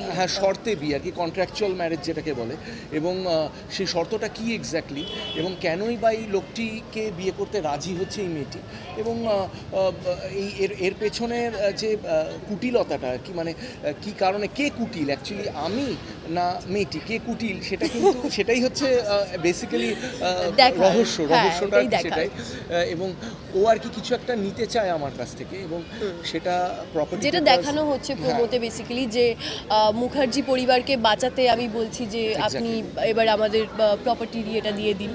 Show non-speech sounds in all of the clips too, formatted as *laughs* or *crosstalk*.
বিয়ে হ্যাঁ শর্তে বিয়ে আর কি কন্ট্রাকচুয়াল ম্যারেজ যেটাকে বলে। এবং সেই শর্তটা কি এক্স্যাক্টলি এবং কেনই বা এই লোকটিকে বিয়ে করতে রাজি হচ্ছে এই মেয়েটি? এবং এই এর এর পেছনের যে কুটিলতাটা কি মানে কি কারণে কে কুটিল? অ্যাকচুয়ালি আমি না মেয়েটি কে কুটিল? সেটা কিন্তু *laughs* সেটাই হচ্ছে বেসিক্যালি রহস্য হ্যাঁ, রহস্যটা সেটাই। এবং ও আর কি কিছু একটা নিতে চায় আমার কাছ থেকে এবং সেটা প্রপার্টি যেটা দেখানো হচ্ছে প্রমোতে বেসিক্যালি যে মুখার্জি পরিবারকে বাঁচাতে আমি বলছি যে আপনি এবার আমাদের প্রপার্টি এটা দিয়ে দিন।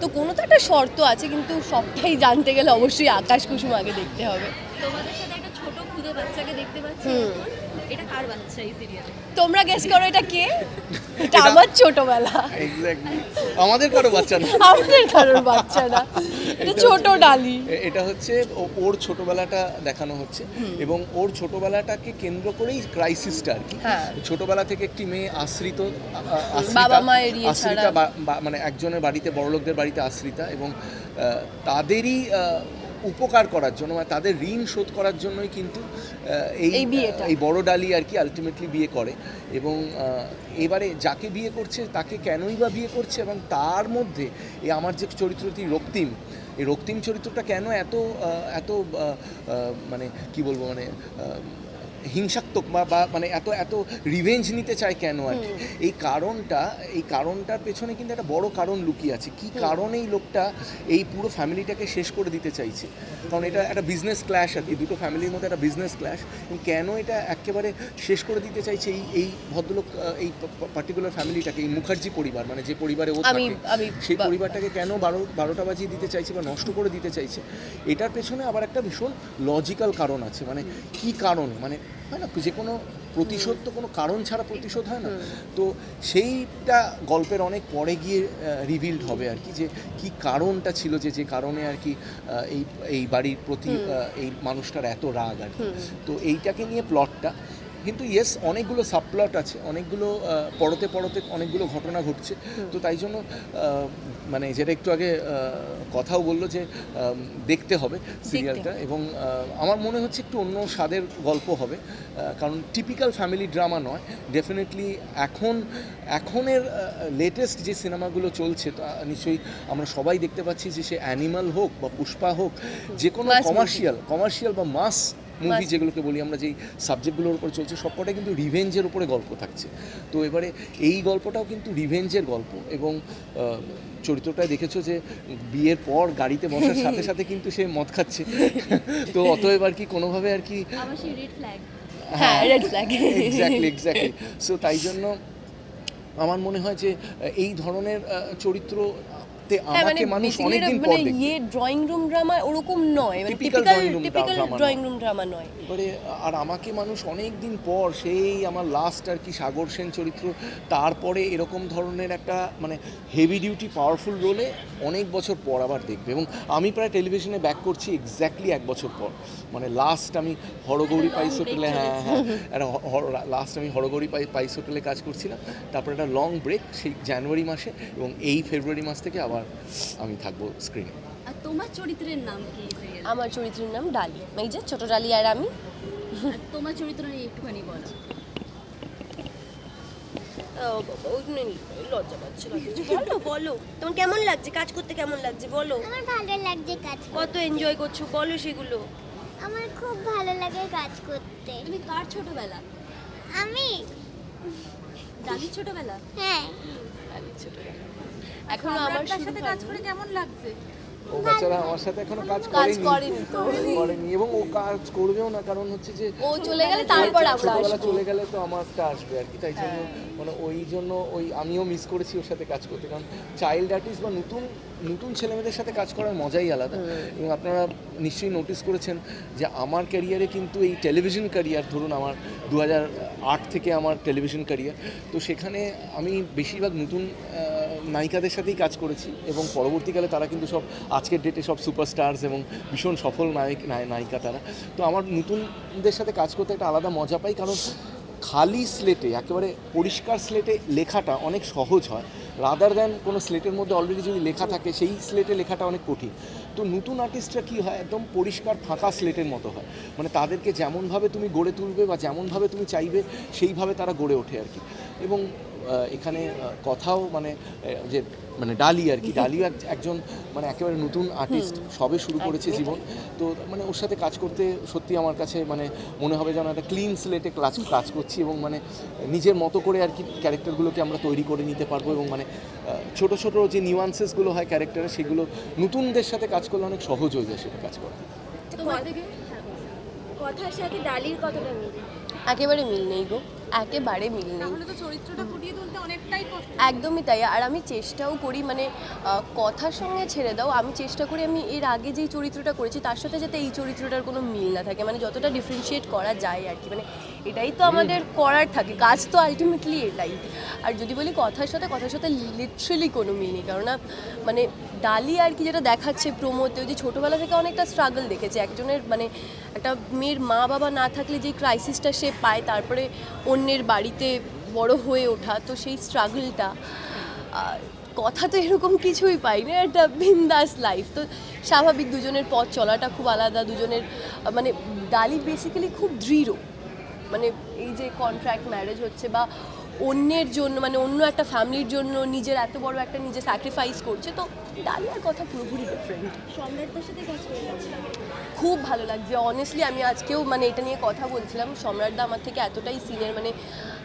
তো কোনো তো একটা শর্ত আছে কিন্তু সবটাই জানতে গেলে অবশ্যই আকাশ কুসুম আগে দেখতে হবে। তোমাদের সাথে একটা ছোট খুদে বাচ্চাকে দেখতে পাচ্ছি। এটা কার বাচ্চা এই সিরিয়ালে তোমরা গেস করো এটা কে? এটা আমার ছোটবেলা। এক্স্যাক্টলি আমাদের কারও বাচ্চা না। আমাদের কারোর বাচ্চা না। *laughs* এটা ছোট ডালি। এটা হচ্ছে ও- ওর ছোটবেলাটা দেখানো হচ্ছে এবং ওর ছোটবেলাটাকে কেন্দ্র করেই ক্রাইসিসটা আর কি। হ্যাঁ। ছোটবেলা থেকে একটি মেয়ে আশ্রিত বাবা মায়ের ইয়ে আশ্রিতা মানে একজনের বাড়িতে বড়লোকদের বাড়িতে আশ্রিতা এবং তাদেরই উপকার করার জন্য মানে তাদের ঋণ শোধ করার জন্যই কিন্তু এই এই বড় ডালি আর কি আলটিমেটলি বিয়ে করে। এবং এবারে যাকে বিয়ে করছে তাকে কেনই বা বিয়ে করছে এবং তার মধ্যে এই আমার যে চরিত্রটি রক্তিম এই রক্তিম চরিত্রটা কেন এত এত মানে কি বলব মানে হিংসাত্মক বা বা মানে এত এত রিভেঞ্জ নিতে চায় কেন আর কি? এই কারণটা এই কারণটার পেছনে কিন্তু একটা বড় কারণ লুকিয়ে আছে। কি কারণে এই লোকটা এই পুরো ফ্যামিলিটাকে শেষ করে দিতে চাইছে? কারণ এটা একটা বিজনেস ক্ল্যাশ আর কি দুটো ফ্যামিলির মধ্যে একটা বিজনেস ক্ল্যাশ কেন এটা একেবারে শেষ করে দিতে চাইছে এই এই ভদ্রলোক এই পার্টিকুলার ফ্যামিলিটাকে এই মুখার্জি পরিবার? মানে যে পরিবারে ও থাকে সেই পরিবারটাকে কেন বারো বারোটা বাজিয়ে দিতে চাইছে বা নষ্ট করে দিতে চাইছে? এটার পেছনে আবার একটা ভীষণ লজিক্যাল কারণ আছে। মানে কি কারণ? মানে হয় না যে কোনো প্রতিশোধ তো কোনো কারণ ছাড়া প্রতিশোধ হয় না। তো সেইটা গল্পের অনেক পরে গিয়ে রিভিল্ড হবে আর কি যে কি কারণটা ছিল যে যে কারণে আর কি এই এই বাড়ির প্রতি এই মানুষটার এত রাগ আর কি। তো এইটাকে নিয়ে প্লটটা কিন্তু ইয়েস অনেকগুলো সাবপ্লট আছে অনেকগুলো আহ, পরতে পরতে অনেকগুলো ঘটনা ঘটছে। তো তাই জন্য মানে যেটা একটু আগে কথাও বলল যে দেখতে হবে সিরিয়ালটা এবং আমার মনে হচ্ছে একটু অন্য স্বাদের গল্প হবে কারণ টিপিক্যাল ফ্যামিলি ড্রামা নয়। ডেফিনেটলি এখন এখনের লেটেস্ট যে সিনেমাগুলো চলছে তা নিশ্চয়ই আমরা সবাই দেখতে পাচ্ছি যে সে অ্যানিমাল হোক বা পুষ্পা হোক যে কোনো কমার্শিয়াল কমার্শিয়াল বা মাস মুভি যেগুলোকে বলি আমরা যেই সাবজেক্টগুলোর উপর চলছে সবকটাই কিন্তু রিভেঞ্জের উপরে গল্প থাকছে। তো এবারে এই গল্পটাও কিন্তু রিভেঞ্জের গল্প এবং চরিত্রটায় দেখেছ যে বিয়ের পর গাড়িতে বসার *laughs* সাথে সাথে কিন্তু সে মদ খাচ্ছে। তো অতএব আর কি কোনোভাবে আর কি হ্যাঁ রেড এক্স্যাক্টলি এক্স্যাক্টলি সো তাই জন্য আমার মনে হয় যে এই ধরনের আহ, চরিত্রতে হ্যাঁ মানে আমাকে মানুষ basically অনেকদিন এটা পর মানে ইয়ে ড্রয়িং রুম ড্রামা ওরকম নয় মানে typical typical drawing room drama নয়। এবারে আর আমাকে মানুষ অনেক দিন পর সেই আমার লাস্ট আর কি সাগর সেন চরিত্র তারপরে এরকম ধরনের একটা মানে হেভি ডিউটি পাওয়ারফুল রোলে অনেক বছর পর আবার দেখবে। এবং আমি প্রায় টেলিভিশনে ব্যাক করছি এক্স্যাক্টলি এক বছর পর। মানে লাস্ট আমি হরগৌরী *laughs* পাইস হোটেলে হ্যাঁ হ্যাঁ লাস্ট আমি হরগৌরী পাই পাইস হোটেলে কাজ করছিলাম। তারপরে একটা লং ব্রেক সেই জানুয়ারি মাসে এবং এই ফেব্রুয়ারি মাস থেকে আবার আমি থাকব স্ক্রিনে আর তোমার চরিত্রের নাম কি? আমার চরিত্রের নাম ডালি। এই যে ছোট ডালি আর আমি। তোমার চরিত্র নিয়ে একটুখানি বলো। ও বাবা, ওই নেই, লজ্জা পাচ্ছে বলো বলো। তোমার কেমন লাগছে? কাজ করতে কেমন লাগছে? বলো। আমার ভালো লাগছে কাজ কত এনজয় করছ? বলো সেগুলো। আমার খুব ভালো লাগে কাজ করতে। তুমি কার ছোটবেলা? আমি। ডালির ছোটবেলা? হ্যাঁ। এখন আমার সাথে কাজ করে কেমন লাগছে? ও বেচারা আমার সাথে এখনও কাজ করেনি। করেনি তো। করেনি এবং ও কাজ করবেও না কারণ হচ্ছে যে ও চলে গেলে তারপর আমরা আসব। চলে গেলে তো আমারটা আসবে আর কি। তাই জন্য মানে ওই জন্য ওই আমিও মিস করেছি ওর সাথে কাজ করতে। কারণ চাইল্ড আর্টিস্ট বা নতুন নতুন ছেলেমেয়েদের সাথে কাজ করার মজাই আলাদা। এবং আপনারা নিশ্চয়ই নোটিস করেছেন যে আমার ক্যারিয়ারে কিন্তু এই টেলিভিশন ক্যারিয়ার ধরুন আমার দু আট থেকে আমার টেলিভিশন ক্যারিয়ার তো সেখানে আমি বেশিরভাগ নতুন নায়িকাদের সাথেই কাজ করেছি এবং পরবর্তীকালে তারা কিন্তু সব আজকের ডেটে সব সুপারস্টার্স এবং ভীষণ সফল নায়ক, নায়- নায়িকা তারা। তো আমার নতুনদের সাথে কাজ করতে একটা আলাদা মজা পাই, কারণ খালি স্লেটে একেবারে পরিষ্কার স্লেটে লেখাটা অনেক সহজ হয়। রাদার দ্যান কোনো স্লেটের মধ্যে অলরেডি যদি লেখা থাকে, সেই স্লেটে লেখাটা অনেক কঠিন। তো নতুন আর্টিস্টরা কী হয়? একদম পরিষ্কার ফাঁকা স্লেটের মতো হয়। মানে তাদেরকে যেমনভাবে তুমি গড়ে তুলবে বা যেমনভাবে তুমি চাইবে, সেইভাবে তারা গড়ে ওঠে আর কি। এবং এখানে কথাও মানে যে মানে ডালি আর কি। ডালিও এক- একজন মানে একেবারে নতুন আর্টিস্ট সবে শুরু করেছে জীবন। তো মানে ওর সাথে কাজ করতে সত্যি আমার কাছে মানে মনে হবে যেন একটা ক্লিন স্লেটে কাজ কাজ করছি এবং মানে নিজের মতো করে আর কি ক্যারেক্টারগুলোকে আমরা তৈরি করে নিতে পারব এবং মানে ছোট ছোট যে নিউয়ান্সেসগুলো হয় ক্যারেক্টারে সেগুলো নতুনদের সাথে কাজ করলে অনেক সহজ হয়ে যায় সেটা কাজ করা। কথার সাথে ডালির কতটা মিল একেবারে মিল নেই গো। একেবারে মিল নেই। একদমই তাই আর আমি চেষ্টাও করি মানে কথার সঙ্গে ছেড়ে দাও আমি চেষ্টা করি আমি এর আগে যেই চরিত্রটা করেছি তার সাথে যাতে এই চরিত্রটার কোনো মিল না থাকে মানে যতটা ডিফারেন্সিয়েট করা যায় আর কি মানে এটাই তো আমাদের করার থাকে, কাজ তো আলটিমেটলি এটাই। আর যদি বলি কথার সাথে কথার সাথে লিটারেলি কোনো মিল নেই কারণ মানে ডালি আর কি যেটা দেখাচ্ছে প্রমোতে যে ছোটোবেলা থেকে অনেকটা স্ট্রাগল দেখেছে। একজনের মানে একটা মেয়ের মা বাবা না থাকলে যে ক্রাইসিসটা সে পায়, তারপরে অন্যের বাড়িতে বড় হয়ে ওঠা, তো সেই স্ট্রাগলটা কথা তো এরকম কিছুই পাই না একটা বিন্দাস লাইফ তো স্বাভাবিক দুজনের পথ চলাটা খুব আলাদা, দুজনের মানে ডালি বেসিক্যালি খুব দৃঢ়। মানে এই যে কন্ট্রাক্ট ম্যারেজ হচ্ছে বা অন্যের জন্য মানে অন্য একটা ফ্যামিলির জন্য নিজের এত বড় একটা নিজে স্যাক্রিফাইস করছে তো ডালিয়ার কথা পুরোপুরি ডিফারেন্ট খুব ভালো লাগছে। অনেস্টলি আমি আজকেও মানে এটা নিয়ে কথা বলছিলাম। সম্রাটদা আমার থেকে এতটাই সিনিয়র মানে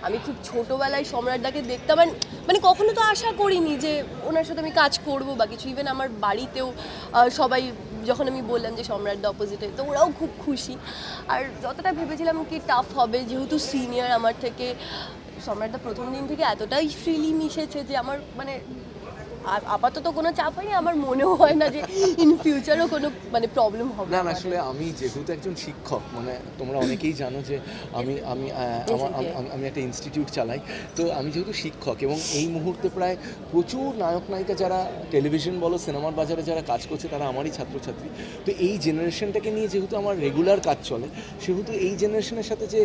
আমি খুব ছোটোবেলায় সম্রাটদাকে দেখতাম আর মানে কখনো তো আশা করিনি যে ওনার সাথে আমি কাজ করব বা কিছু। ইভেন আমার বাড়িতেও সবাই যখন আমি বললাম যে সম্রাটদা অপোজিটে তো ওরাও খুব খুশি। আর যতটা ভেবেছিলাম কি টাফ হবে, যেহেতু সিনিয়র আমার থেকে, সম্রাটদা প্রথম দিন থেকে এতটাই ফ্রিলি মিশেছে যে আমার মানে আ- আপাতত কোনো চাপ হয়নি আমার মনেও হয় না যে ইন ফিউচারও কোনো মানে প্রবলেম হবে না আসলে আমি যেহেতু একজন শিক্ষক মানে তোমরা অনেকেই জানো যে আমি আমি আমার আমি- একটা ইনস্টিটিউট চালাই তো আমি যেহেতু শিক্ষক এবং এই মুহূর্তে প্রায় প্রচুর নায়ক নায়িকা যারা টেলিভিশন বলো সিনেমার বাজারে যারা কাজ করছে তারা আমারই ছাত্রছাত্রী। তো এই জেনারেশনটাকে নিয়ে যেহেতু আমার রেগুলার কাজ চলে সেহেতু এই জেনারেশনের সাথে যে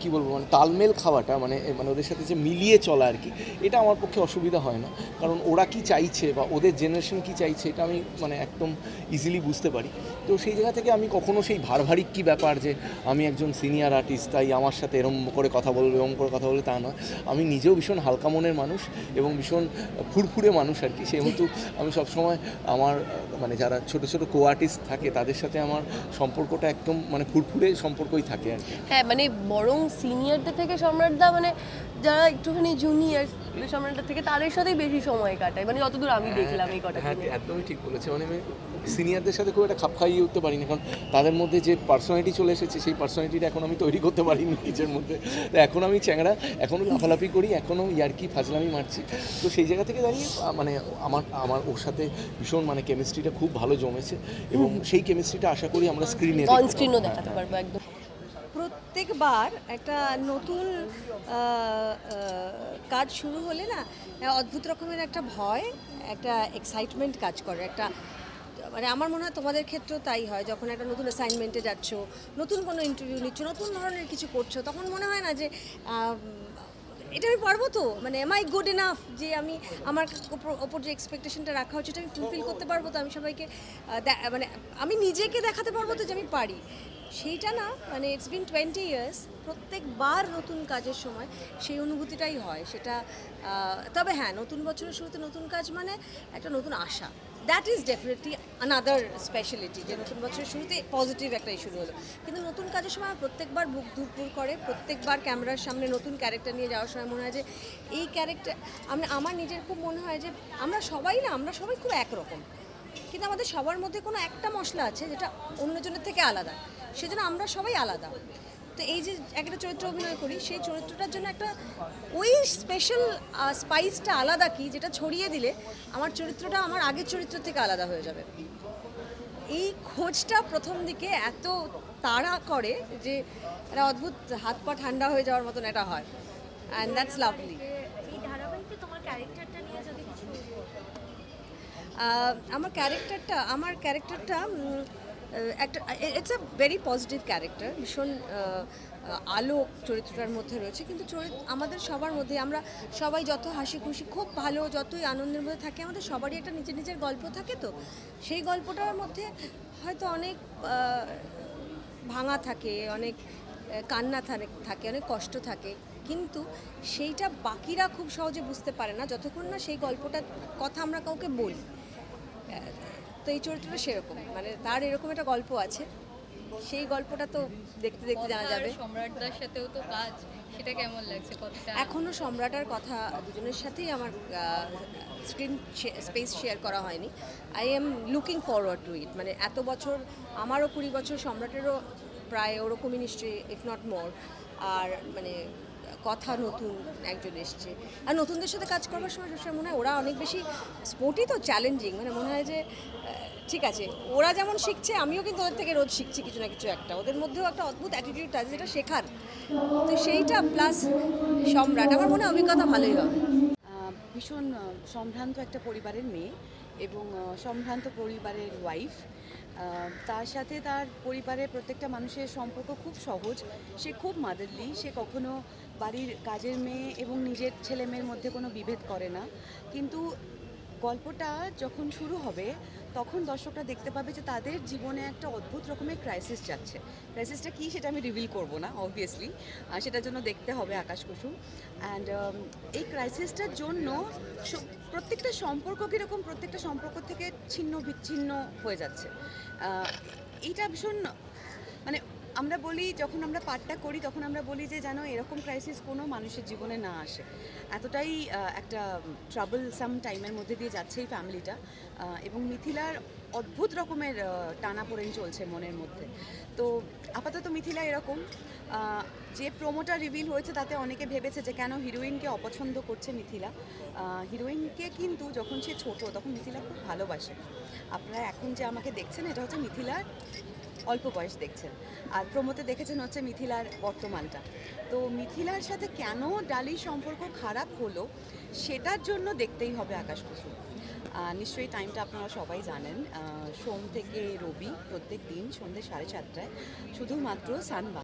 কি বলব মানে তালমেল খাওয়াটা মানে মানে ওদের সাথে যে মিলিয়ে চলা আর কি এটা আমার পক্ষে অসুবিধা হয় না। কারণ ওরা কি চাইছে বা ওদের জেনারেশন কি চাইছে এটা আমি মানে একদম ইজিলি বুঝতে পারি। তো সেই জায়গা থেকে আমি কখনো সেই ভারভারিক কি ব্যাপার যে আমি একজন সিনিয়র আর্টিস্ট তাই আমার সাথে এরম করে কথা বলবে, এরম করে কথা বলবে তা নয়। আমি নিজেও ভীষণ হালকা মনের মানুষ এবং ভীষণ ফুরফুরে মানুষ আর কি। সেহেতু আমি সবসময় আমার মানে যারা ছোট ছোট কো আর্টিস্ট থাকে, তাদের সাথে আমার সম্পর্কটা একদম মানে ফুরফুরে সম্পর্কই থাকে আর কি। হ্যাঁ মানে বরং সিনিয়রদের থেকে সম্রাটদা মানে যারা একটুখানি জুনিয়র সম্রাটদের থেকে তাদের সাথেই বেশি সময় কাটায় মানে যতদূর আমি দেখলাম এই কটা হ্যাঁ একদমই ঠিক বলেছে মানে আমি সিনিয়রদের সাথে খুব একটা খাপ খাইয়ে উঠতে পারি না কারণ তাদের মধ্যে যে পার্সোনালিটি চলে এসেছে সেই পার্সোনালিটিটা এখন আমি তৈরি করতে পারিনি নিজের মধ্যে। তো এখন আমি চ্যাংড়া এখনও লাফালাফি করি এখনও ইয়ার্কি ফাজলামি মারছি। তো সেই জায়গা থেকে দাঁড়িয়ে মানে আমার আমার ওর সাথে ভীষণ মানে কেমিস্ট্রিটা খুব ভালো জমেছে। এবং সেই কেমিস্ট্রিটা আশা করি আমরা স্ক্রিনে অন স্ক্রিনও দেখাতে পারব একদম। প্রত্যেকবার একটা নতুন কাজ শুরু হলে না, অদ্ভুত রকমের একটা ভয়, একটা এক্সাইটমেন্ট কাজ করে, একটা মানে আমার মনে হয় তোমাদের ক্ষেত্রেও তাই হয়, যখন একটা নতুন অ্যাসাইনমেন্টে যাচ্ছ, নতুন কোনো ইন্টারভিউ নিচ্ছ, নতুন ধরনের কিছু করছ, তখন মনে হয় না যে এটা আমি পারব তো? মানে এম আই গুড এনাফ যে আমি আমার ওপর যে এক্সপেকটেশনটা রাখা হচ্ছে, এটা আমি ফুলফিল করতে পারব তো? আমি সবাইকে মানে আমি নিজেকে দেখাতে পারব তো যে আমি পারি? সেইটা না মানে ইটস বিন টোয়েন্টি ইয়ার্স প্রত্যেকবার নতুন কাজের সময় সেই অনুভূতিটাই হয়, সেটা তবে হ্যাঁ নতুন বছরের শুরুতে নতুন কাজ মানে একটা নতুন আশা। That is definitely another speciality যে নতুন বছরের শুরুতে পজিটিভ একটা শুরু হলো। কিন্তু নতুন কাজের সময় প্রত্যেকবার বুক দুপুর করে, প্রত্যেকবার ক্যামেরার সামনে নতুন ক্যারেক্টার নিয়ে যাওয়ার সময় মনে হয় যে এই ক্যারেক্টার আমি আমার নিজের খুব মনে হয় যে আমরা সবাই না, আমরা সবাই খুব একরকম। কিন্তু আমাদের সবার মধ্যে কোনো একটা মশলা আছে যেটা অন্যজনের থেকে আলাদা। সেজন্য আমরা সবাই আলাদা। তো এই যে একটা চরিত্র অভিনয় করি, সেই চরিত্রটার জন্য একটা ওই স্পেশাল স্পাইসটা আলাদা কি যেটা ছড়িয়ে দিলে আমার চরিত্রটা আমার আগের চরিত্র থেকে আলাদা হয়ে যাবে। এই খোঁজটা প্রথম দিকে এত তাড়া করে যে একটা অদ্ভুত হাত পা ঠান্ডা হয়ে যাওয়ার মতন এটা হয়। অ্যান্ড দ্যাটস লাভলি এই ধারাবাহিকে তোমার ক্যারেক্টারটা নিয়ে যদি আমার ক্যারেক্টারটা আমার ক্যারেক্টারটা একটা it's a very positive character ভীষণ আলো চরিত্রটার মধ্যে রয়েছে। কিন্তু চরিত্র আমাদের সবার মধ্যে, আমরা সবাই যত হাসি খুশি, খুব ভালো, যতই আনন্দের মধ্যে থাকে, আমাদের সবারই একটা নিজের নিজের গল্প থাকে তো। সেই গল্পটার মধ্যে হয়তো অনেক ভাঙা থাকে, অনেক কান্না থাকে- অনেক কষ্ট থাকে। কিন্তু সেইটা বাকিরা খুব সহজে বুঝতে পারে না, যতক্ষণ না সেই গল্পটার কথা আমরা কাউকে বলি। তো এই চরিত্রটা সেরকম। মানে তার এরকম একটা গল্প আছে। সেই গল্পটা তো দেখতে দেখতে জানা যাবে। সম্রাটদার সাথেও তো কাজ। সেটা কেমন লাগছে কতটা এখনও সম্রাটার কথা দুজনের সাথেই আমার স্ক্রিন স্পেস শেয়ার করা হয়নি। I am looking forward to it মানে এত বছর আমারও কুড়ি বছর সম্রাটেরও প্রায় ওরকমই নিশ্চয়ই ইফ নট মোর আর মানে কথা নতুন একজন এসছে। আর নতুনদের সাথে কাজ করবার সময় সবসময় মনে হয় ওরা অনেক বেশি স্পোর্টই তো চ্যালেঞ্জিং মানে মনে হয় যে ঠিক আছে, ওরা যেমন শিখছে, আমিও কিন্তু ওদের থেকে রোজ শিখছি কিছু না কিছু একটা। ওদের মধ্যেও একটা অদ্ভুত অ্যাটিটিউড আছে যেটা শেখার। তো সেইটা প্লাস সম্রাট, আমার মনে হয় অভিজ্ঞতা ভালোই হবে। ভীষণ সম্ভ্রান্ত একটা পরিবারের মেয়ে এবং সম্ভ্রান্ত পরিবারের ওয়াইফ তার সাথে তার পরিবারের প্রত্যেকটা মানুষের সম্পর্ক খুব সহজ। সে খুব মাদারলি সে কখনো বাড়ির কাজের মেয়ে এবং নিজের ছেলে মেয়ের মধ্যে কোনো বিভেদ করে না। কিন্তু গল্পটা যখন শুরু হবে, তখন দর্শকরা দেখতে পাবে যে তাদের জীবনে একটা অদ্ভুত রকমের ক্রাইসিস যাচ্ছে। ক্রাইসিসটা কী সেটা আমি রিভিল করব না অবভিয়াসলি সেটার জন্য দেখতে হবে আকাশ কুসুম। অ্যান্ড এই ক্রাইসিসটার জন্য প্রত্যেকটা সম্পর্ক কীরকম, প্রত্যেকটা সম্পর্ক থেকে ছিন্ন বিচ্ছিন্ন হয়ে যাচ্ছে। এইটা ভীষণ মানে আমরা বলি, যখন আমরা পাঠটা করি, তখন আমরা বলি যে, যেন এরকম ক্রাইসিস কোনো মানুষের জীবনে না আসে। এতটাই একটা ট্রাবল সাম টাইমের মধ্যে দিয়ে যাচ্ছে এই ফ্যামিলিটা এবং মিথিলার অদ্ভুত রকমের টানা পড়েন চলছে মনের মধ্যে। তো আপাতত মিথিলা এরকম। যে প্রোমোটা রিভিল হয়েছে তাতে অনেকে ভেবেছে যে, কেন হিরোইনকে অপছন্দ করছে মিথিলা? হিরোইনকে কিন্তু যখন সে ছোট, তখন মিথিলা খুব ভালোবাসে। আপনারা এখন যে আমাকে দেখছেন, এটা হচ্ছে মিথিলার অল্প বয়স দেখছেন। আর প্রমোতে দেখেছেন হচ্ছে মিথিলার বর্তমানটা। তো মিথিলার সাথে কেন ডালির সম্পর্ক খারাপ হলো, সেটার জন্য দেখতেই হবে আকাশ কুসুম। নিশ্চয়ই টাইমটা আপনারা সবাই জানেন। সোম থেকে রবি প্রত্যেক দিন সন্ধ্যে সাড়ে সাতটায়। শুধুমাত্র সানবা